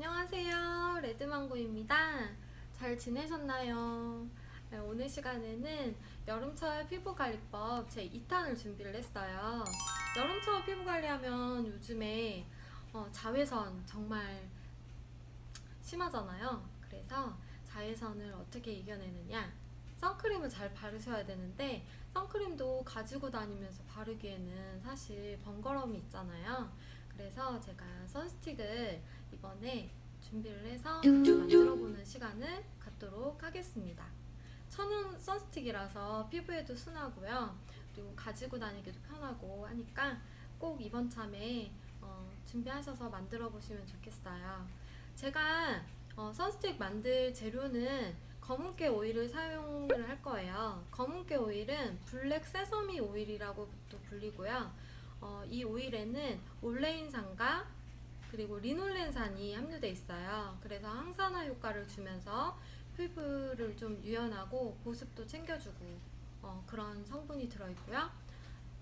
안녕하세요. 레드망고입니다. 잘 지내셨나요? 네, 오늘 시간에는 여름철 피부관리법 제 2탄을 준비를 했어요. 여름철 피부관리하면 요즘에 어, 자외선 정말 심하잖아요. 그래서 자외선을 어떻게 이겨내느냐? 선크림을 잘 바르셔야 되는데 선크림도 가지고 다니면서 바르기에는 사실 번거로움이 있잖아요. 그래서 제가 선스틱을 이번에 준비를 해서 만들어보는 시간을 갖도록 하겠습니다. 천연 선스틱이라서 피부에도 순하고요. 그리고 가지고 다니기도 편하고 하니까 꼭 이번 참에 어, 준비하셔서 만들어 보시면 좋겠어요. 제가 어, 선스틱 만들 재료는 검은깨 오일을 사용을 할 거예요. 검은깨 오일은 블랙 세서미 오일이라고도 불리고요. 어, 이 오일에는 올레인산과 그리고 리놀렌산이 함유돼 있어요. 그래서 항산화 효과를 주면서 피부를 좀 유연하고 보습도 챙겨주고 어, 그런 성분이 들어있고요.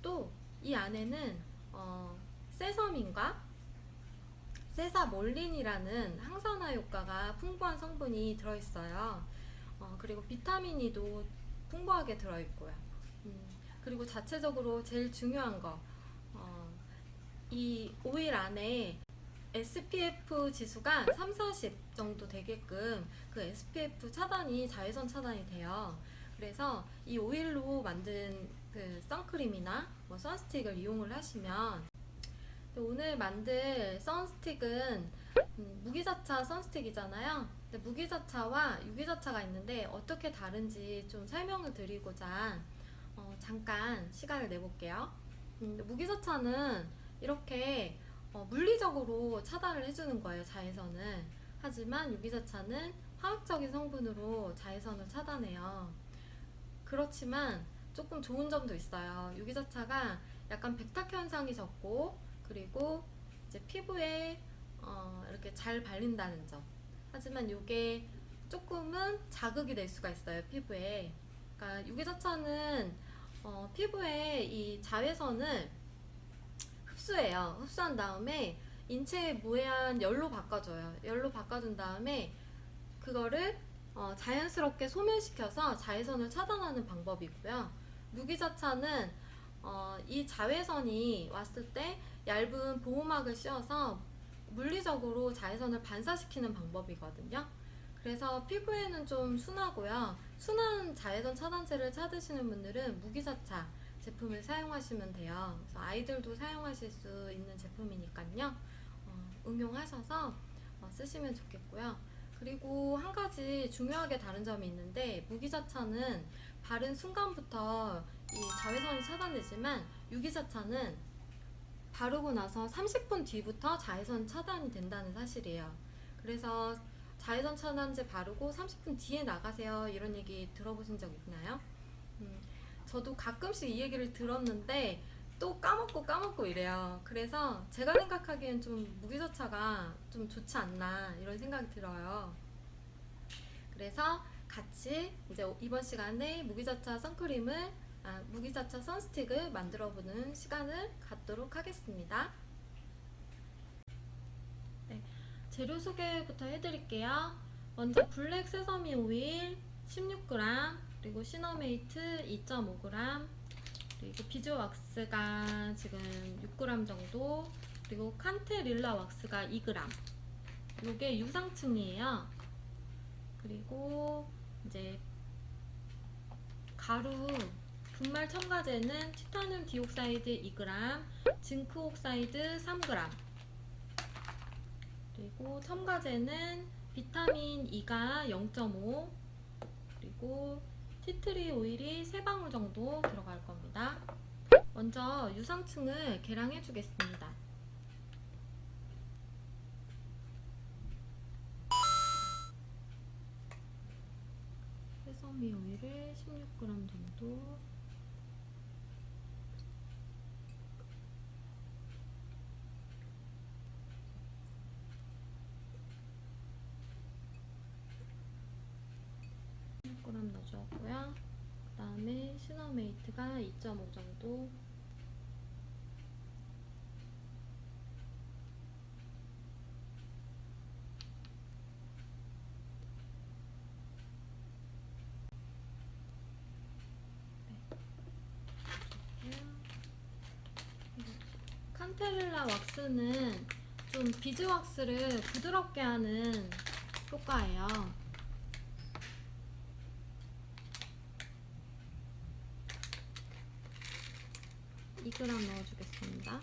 또 이 안에는 어, 세서민과 세사몰린이라는 항산화 효과가 풍부한 성분이 들어있어요. 어, 그리고 비타민이도 풍부하게 들어있고요. 음, 그리고 자체적으로 제일 중요한 거, 어, 이 오일 안에 SPF 지수가 3, 40 정도 되게끔 그 SPF 차단이 자외선 차단이 돼요. 그래서 이 오일로 만든 그 선크림이나 뭐 선스틱을 이용을 하시면 오늘 만들 선스틱은 음, 무기자차 선스틱이잖아요. 근데 무기자차와 유기자차가 있는데 어떻게 다른지 좀 설명을 드리고자 어, 잠깐 시간을 내볼게요. 음, 무기자차는 이렇게 어, 물리적으로 차단을 해주는 거예요, 자외선을. 하지만 유기자차는 화학적인 성분으로 자외선을 차단해요. 그렇지만 조금 좋은 점도 있어요. 유기자차가 약간 백탁 현상이 적고 그리고 이제 피부에 어, 이렇게 잘 발린다는 점. 하지만 이게 조금은 자극이 될 수가 있어요, 피부에. 그러니까 유기자차는 어, 피부에 이 자외선을 흡수해요. 흡수한 다음에 인체에 무해한 열로 바꿔줘요. 열로 바꿔준 다음에 그거를 어, 자연스럽게 소멸시켜서 자외선을 차단하는 방법이고요. 무기자차는 어, 이 자외선이 왔을 때 얇은 보호막을 씌워서 물리적으로 자외선을 반사시키는 방법이거든요. 그래서 피부에는 좀 순하고요. 순한 자외선 차단제를 찾으시는 분들은 무기자차 제품을 사용하시면 돼요. 그래서 아이들도 사용하실 수 있는 제품이니까요. 어, 응용하셔서 어, 쓰시면 좋겠고요. 그리고 한 가지 중요하게 다른 점이 있는데 무기자차는 바른 순간부터 이 자외선이 차단되지만 유기자차는 바르고 나서 30분 뒤부터 자외선 차단이 된다는 사실이에요. 그래서 자외선 차단제 바르고 30분 뒤에 나가세요. 이런 얘기 들어보신 적 있나요? 음, 저도 가끔씩 이 얘기를 들었는데 또 까먹고 까먹고 이래요. 그래서 제가 생각하기엔 좀 무기자차가 좀 좋지 않나 이런 생각이 들어요. 그래서 같이 이제 이번 시간에 무기자차 선크림을 아, 무기자차 선스틱을 만들어 보는 시간을 갖도록 하겠습니다. 네, 재료 소개부터 해드릴게요. 먼저 블랙 세서미 오일 16g, 그리고 시너메이트 2.5g, 그리고 비조 왁스가 지금 6g 정도, 그리고 칸테 릴라 왁스가 2g. 요게 유상층이에요. 그리고 이제 가루 분말 첨가제는 티타늄 디옥사이드 2g, 징크 옥사이드 3g. 그리고 첨가제는 비타민 E가 0.5 그리고 티트리 오일이 3방울 정도 들어갈 겁니다. 먼저 유상층을 계량해 주겠습니다. 세서미 오일을 16g 정도 30g 넣어주었고요. 그 다음에 시너메이트가 2.5 정도 네. 칸테렐라 왁스는 좀 비즈 왁스를 부드럽게 하는 효과예요. 이 그램 넣어주겠습니다.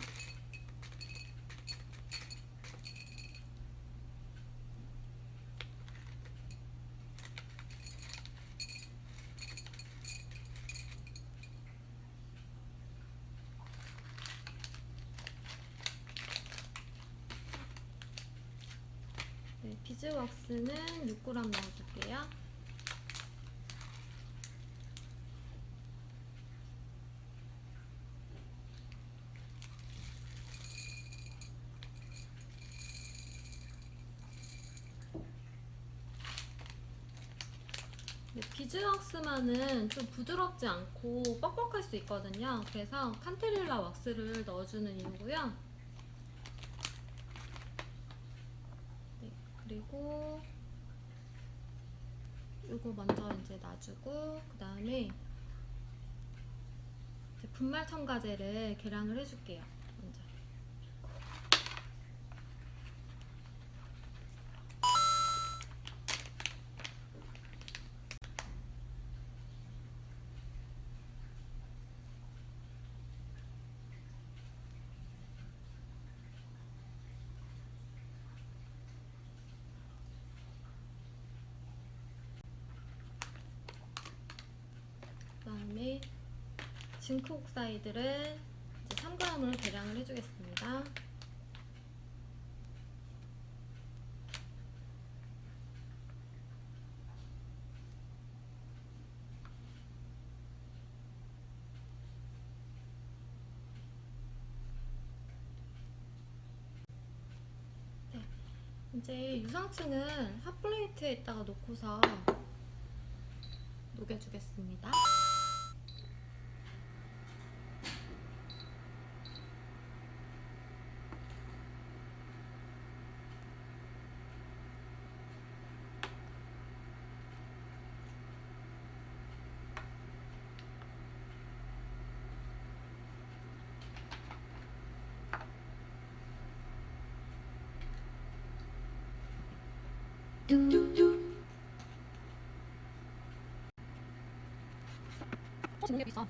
네, 비즈 왁스는 6g 넣어줄게요. 네, 비즈왁스 만은 좀 부드럽지 않고 뻑뻑할 수 있거든요. 그래서 칸테릴라 왁스를 넣어주는 이유고요. 네, 그리고 이거 먼저 이제 놔주고 그 다음에 분말 첨가제를 계량을 해줄게요. 먼저. 그 다음에 징크 옥사이드를 이제 3g으로 계량을 해주겠습니다. 네, 이제 유상층을 핫플레이트에다가 놓고서 녹여주겠습니다. 여기 있어.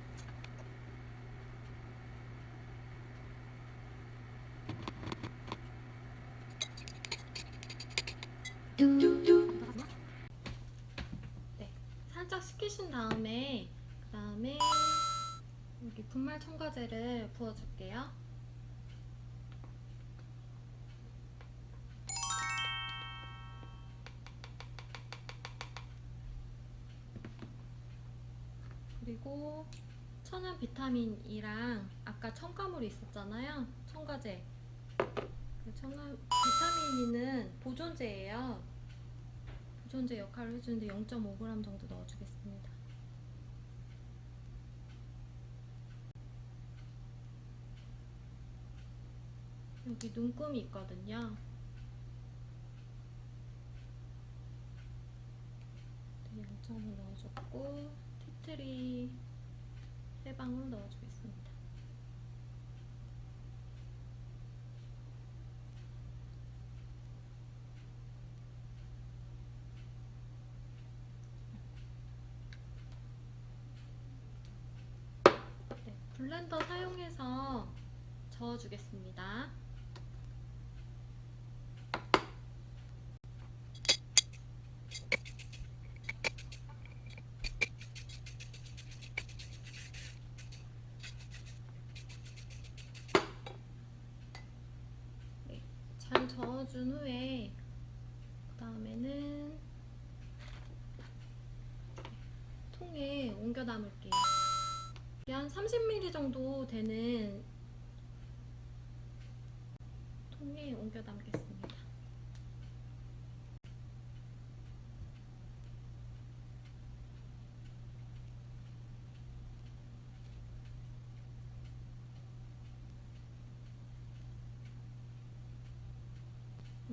네, 살짝 식히신 다음에 그 다음에 여기 분말 첨가제를 부어줄게요. 그리고 천연 비타민이랑 아까 첨가물이 있었잖아요. 첨가제. 그 첨가 비타민이는 보존제예요. 보존제 역할을 해주는데 0.5g 정도 넣어주겠습니다. 여기 눈금이 있거든요. 네, 0.5 넣어줬고 티트리 세 방울 넣어주겠습니다. 네, 블렌더 사용해서 저어주겠습니다. 네, 잘 저어준 후에 그 다음에는 통에 옮겨 담을게요. 한 30ml 정도 되는 통에 옮겨 담겠습니다.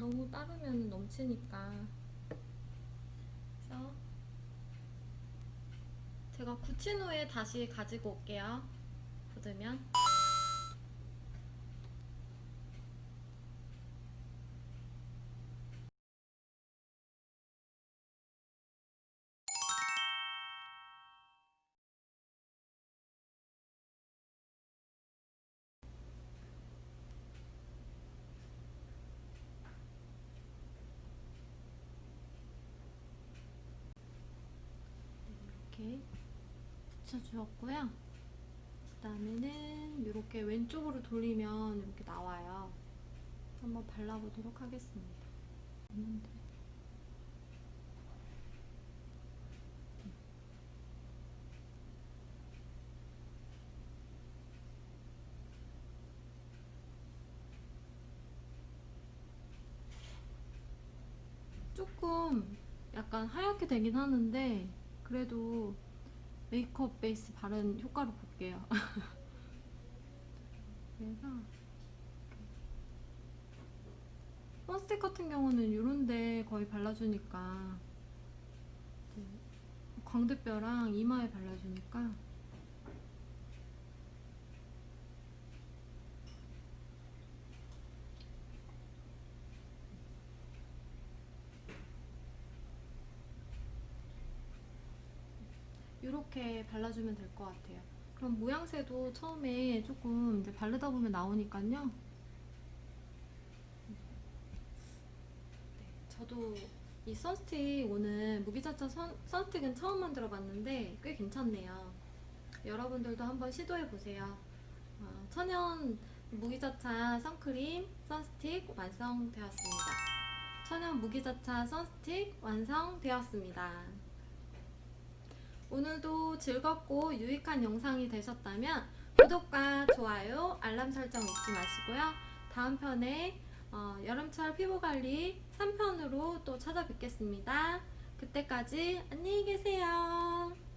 너무 따르면 넘치니까. 그래서 제가 굳힌 후에 다시 가지고 올게요. 굳으면 이렇게 붙여주었고요. 그 다음에는 이렇게 왼쪽으로 돌리면 이렇게 나와요. 한번 발라보도록 하겠습니다. 음, 조금 약간 하얗게 되긴 하는데 그래도 메이크업 베이스 바른 효과로 볼게요. 그래서 선스틱 같은 경우는 이런데 거의 발라주니까 광대뼈랑 이마에 발라주니까 이렇게 발라주면 될 것 같아요. 그럼 모양새도 처음에 조금 이제 바르다 보면 나오니까요. 네, 저도 이 선스틱 오늘 무기자차 선, 선스틱은 처음 만들어 봤는데 꽤 괜찮네요. 여러분들도 한번 시도해 보세요. 어, 천연 무기자차 선크림 선스틱 완성되었습니다. 천연 무기자차 선스틱 완성되었습니다. 오늘도 즐겁고 유익한 영상이 되셨다면 구독과 좋아요, 알람 설정 잊지 마시고요. 다음 편에 어, 여름철 피부관리 3편으로 또 찾아뵙겠습니다. 그때까지 안녕히 계세요.